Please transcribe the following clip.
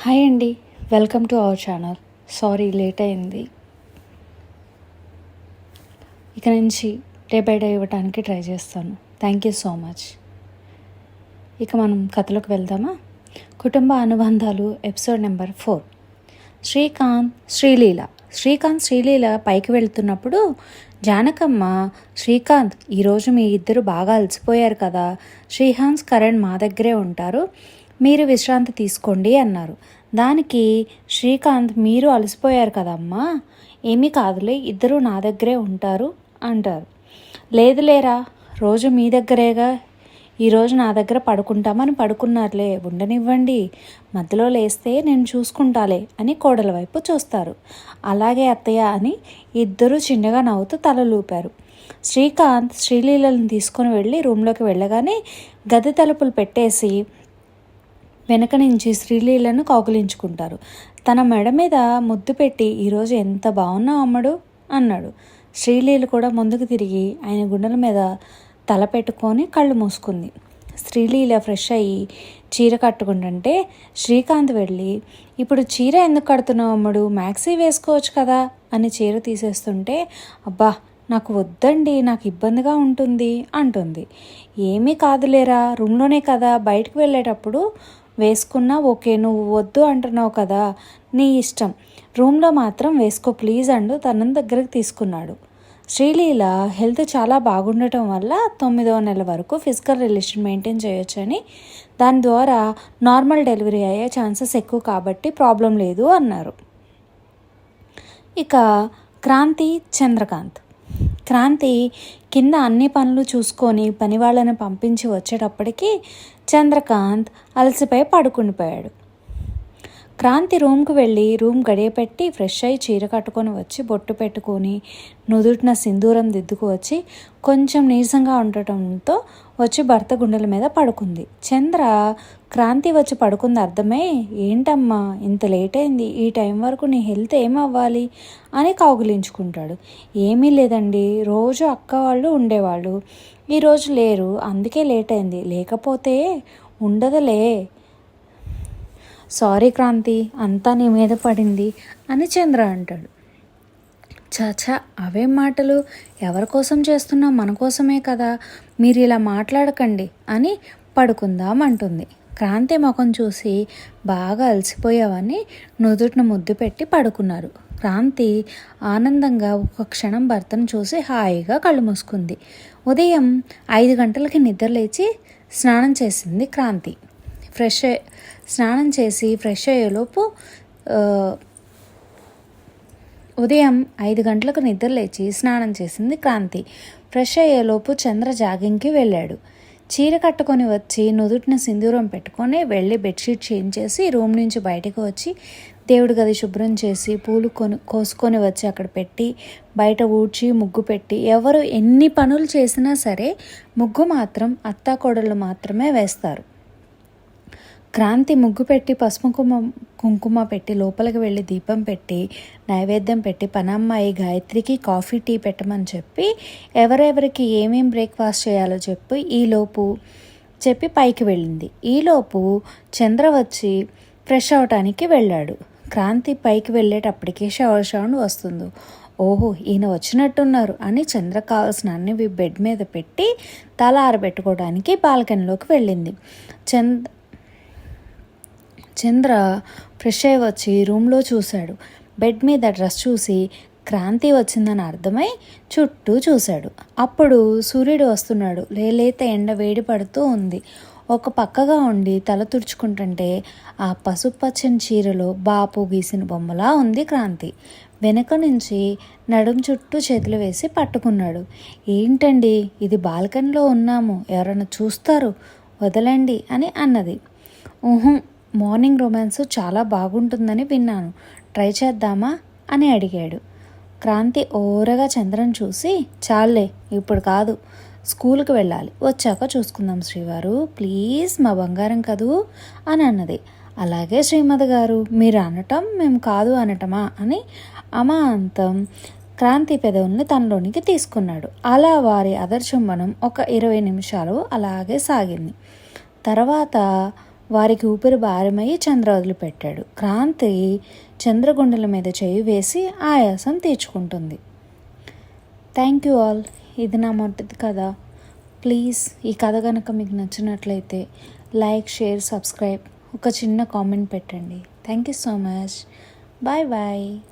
Hi అండి. Welcome to our channel. Sorry late అయింది. ఇక నుంచి డే బై డే ఇవ్వడానికి ట్రై చేస్తాను. Thank you so much. ఇక మనం కథలోకి వెళ్దామా? కుటుంబ అనుబంధాలు episode number four. Srikanth Sreeleela. Srikanth Sreeleela పైకి వెళ్తున్నప్పుడు జానకమ్మ శ్రీకాంత్ ఈరోజు మీ ఇద్దరు బాగా అలసిపోయారు కదా. శ్రీహాన్స్ కరణ్ మా దగ్గరే ఉంటారు. మీరు విశ్రాంతి తీసుకోండి అన్నారు. దానికి శ్రీకాంత్ మీరు అలసిపోయారు కదమ్మా? ఏమీ కాదులే ఇద్దరు నా దగ్గరే ఉంటారు అంటారు. లేదు లేరా రోజు మీ దగ్గరేగా? ఈరోజు నా దగ్గర పడుకుంటామని పడుకున్నారులే ఉండనివ్వండి. మధ్యలో లేస్తే నేను చూసుకుంటాలే అని కోడల వైపు చూస్తారు. అలాగే అత్తయ్య అని ఇద్దరూ చిన్నగా నవ్వుతూ తలలూపారు శ్రీకాంత్ శ్రీలీలను తీసుకొని వెళ్ళి రూమ్లోకి వెళ్ళగానే గది తలుపులు పెట్టేసి వెనక నుంచి శ్రీలీలను కౌగులించుకుంటారు. తన మెడ మీద ముద్దు పెట్టి ఈరోజు ఎంత బాగున్నావు అమ్మడు అన్నాడు. శ్రీలీల కూడా ముందుకు తిరిగి ఆయన గుండెల మీద తల పెట్టుకొని కళ్ళు మూసుకుంది. శ్రీలీల ఫ్రెష్ అయ్యి చీర కట్టుకుంటుంటే శ్రీకాంత్ వెళ్ళి ఇప్పుడు చీర ఎందుకు కడుతున్నావు అమ్మడు? మ్యాక్సీ వేసుకోవచ్చు కదా అని చీర తీసేస్తుంటే అబ్బా నాకు వద్దండి నాకు ఇబ్బందిగా ఉంటుంది అంటుంది. ఏమీ కాదులేరా రూమ్లోనే కదా బయటకు వెళ్ళేటప్పుడు వేసుకున్నా ఓకే నువ్వు వద్దు అంటున్నావు కదా నీ ఇష్టం. రూమ్లో మాత్రం వేసుకో ప్లీజ్ అండు తనని దగ్గరికి తీసుకున్నాడు. శ్రీలీల హెల్త్ చాలా బాగుండటం వల్ల తొమ్మిదవ నెల వరకు ఫిజికల్ రిలేషన్ మెయింటైన్ చేయొచ్చని దాని ద్వారా నార్మల్ డెలివరీ అయ్యే ఛాన్సెస్ ఎక్కువ కాబట్టి ప్రాబ్లం లేదు అన్నారు. ఇక క్రాంతి చంద్రకాంత్. క్రాంతి కింద అన్ని పనులు చూసుకొని పని వాళ్ళని పంపించి వచ్చేటప్పటికి చంద్రకాంత్ అలసిపోయి పడుకుండిపోయాడు. క్రాంతి రూమ్కి వెళ్ళి రూమ్ గడియపెట్టి ఫ్రెష్ అయ్యి చీర కట్టుకొని వచ్చి బొట్టు పెట్టుకొని నుదుటిన సింధూరం దిద్దుకు వచ్చి కొంచెం నీరసంగా ఉండటంతో వచ్చి భర్త గుండెల మీద పడుకుంది. చంద్ర క్రాంతి వచ్చి పడుకుంది. అర్థమే? ఏంటమ్మా? ఇంత లేట్ అయింది. ఈ టైం వరకు నీ హెల్త్ ఏమవ్వాలి అని కౌగులించుకుంటాడు. ఏమీ లేదండి. రోజు అక్క వాళ్ళు ఉండేవాళ్ళు. ఈరోజు లేరు. అందుకే లేట్ అయింది. లేకపోతే ఉండదులే. సారీ క్రాంతి అంతా నీ మీద పడింది అని చంద్ర అంటాడు. చాచా అవేం మాటలు ఎవరి కోసం చేస్తున్నా మన కోసమే కదా. మీరు ఇలా మాట్లాడకండి అని పడుకుందాం అంటుంది. క్రాంతి ముఖం చూసి బాగా అలసిపోయావని నుదుటిన ముద్దు పెట్టి పడుకున్నారు. క్రాంతి ఆనందంగా ఒక క్షణం భర్తను చూసి హాయిగా కళ్ళు మూసుకుంది. ఉదయం ఐదు గంటలకి నిద్ర లేచి స్నానం చేసింది క్రాంతి. ఫ్రెష్ స్నానం చేసి ఫ్రెష్ అయ్యేలోపు ఉదయం ఐదు గంటలకు నిద్ర లేచి స్నానం చేసింది క్రాంతి. ఫ్రెష్ అయ్యేలోపు చంద్ర జాగింగ్కి వెళ్ళాడు. చీర కట్టుకొని వచ్చి నుదుటిన సింధూరం పెట్టుకొని వెళ్ళి బెడ్షీట్ చేంజ్ చేసి రూమ్ నుంచి బయటకు వచ్చి దేవుడి గది శుభ్రం చేసి పూలు కొని కోసుకొని వచ్చి అక్కడ పెట్టి బయట ఊడ్చి ముగ్గు పెట్టి ఎవరు ఎన్ని పనులు చేసినా సరే ముగ్గు మాత్రం అత్తాకోడళ్ళు మాత్రమే వేస్తారు. క్రాంతి ముగ్గు పెట్టి పసుపు కుంకుమ కుంకుమ పెట్టి లోపలికి వెళ్ళి దీపం పెట్టి నైవేద్యం పెట్టి పనమ్మాయి గాయత్రికి కాఫీ టీ పెట్టమని చెప్పి ఎవరెవరికి ఏమేం బ్రేక్ఫాస్ట్ చేయాలో చెప్పి ఈలోపు చెప్పి పైకి వెళ్ళింది. ఈలోపు చంద్ర వచ్చి ఫ్రెష్ అవటానికి వెళ్ళాడు. క్రాంతి పైకి వెళ్ళేటప్పటికి షవర్ సౌండ్ వస్తుంది. ఓహో ఈయన వచ్చినట్టున్నారు అని చంద్ర కావాల్సిన అన్ని బెడ్ మీద పెట్టి తల ఆరబెట్టుకోవడానికి బాల్కనీలోకి వెళ్ళింది. చంద్ర చంద్ర ఫ్రెష్ అయ్యి వచ్చి రూమ్లో చూశాడు. బెడ్ మీద డ్రెస్ చూసి క్రాంతి వచ్చిందని అర్థమై చుట్టూ చూశాడు. అప్పుడు సూర్యుడు వస్తున్నాడు. లేలేత ఎండ వేడి పడుతూ ఉంది. ఒక పక్కగా ఉండి తల తుడుచుకుంటుంటే ఆ పసుపచ్చని చీరలో బాపు గీసిన బొమ్మలా ఉంది క్రాంతి. వెనక నుంచి నడుం చుట్టూ చేతులు వేసి పట్టుకున్నాడు. ఏంటండి? ఇది బాల్కనీలో ఉన్నాము. ఎవరైనా చూస్తారు? వదలండి అని అన్నది. ఊహం మార్నింగ్ రొమాన్స్ చాలా బాగుంటుందని విన్నాను. ట్రై చేద్దామా? అని అడిగాడు. క్రాంతి ఓరగా చంద్రం చూసి చాలే ఇప్పుడు కాదు స్కూల్కి వెళ్ళాలి. వచ్చాక చూసుకుందాం శ్రీవారు. ప్లీజ్ మా బంగారం కదూ? అని అన్నది. అలాగే శ్రీమతి గారు మీరు అనటం మేము కాదు అనటమా? అని అమాంతం క్రాంతి పెదవుల్ని తనలోనికి తీసుకున్నాడు. అలా వారి అదర్శంబనం ఒక ఇరవై నిమిషాలు అలాగే సాగింది. తర్వాత వారికి ఊపిరి భారమై చంద్ర వదిలిపెట్టాడు. క్రాంతి చంద్రగుండల మీద చేయి వేసి ఆయాసం తీర్చుకుంటుంది. Thank you all. ఇది నా మొదటి కథ. ప్లీజ్ ఈ కథ కనుక మీకు నచ్చినట్లయితే లైక్ షేర్ సబ్స్క్రైబ్ ఒక చిన్న కామెంట్ పెట్టండి. Thank you so much. Bye bye.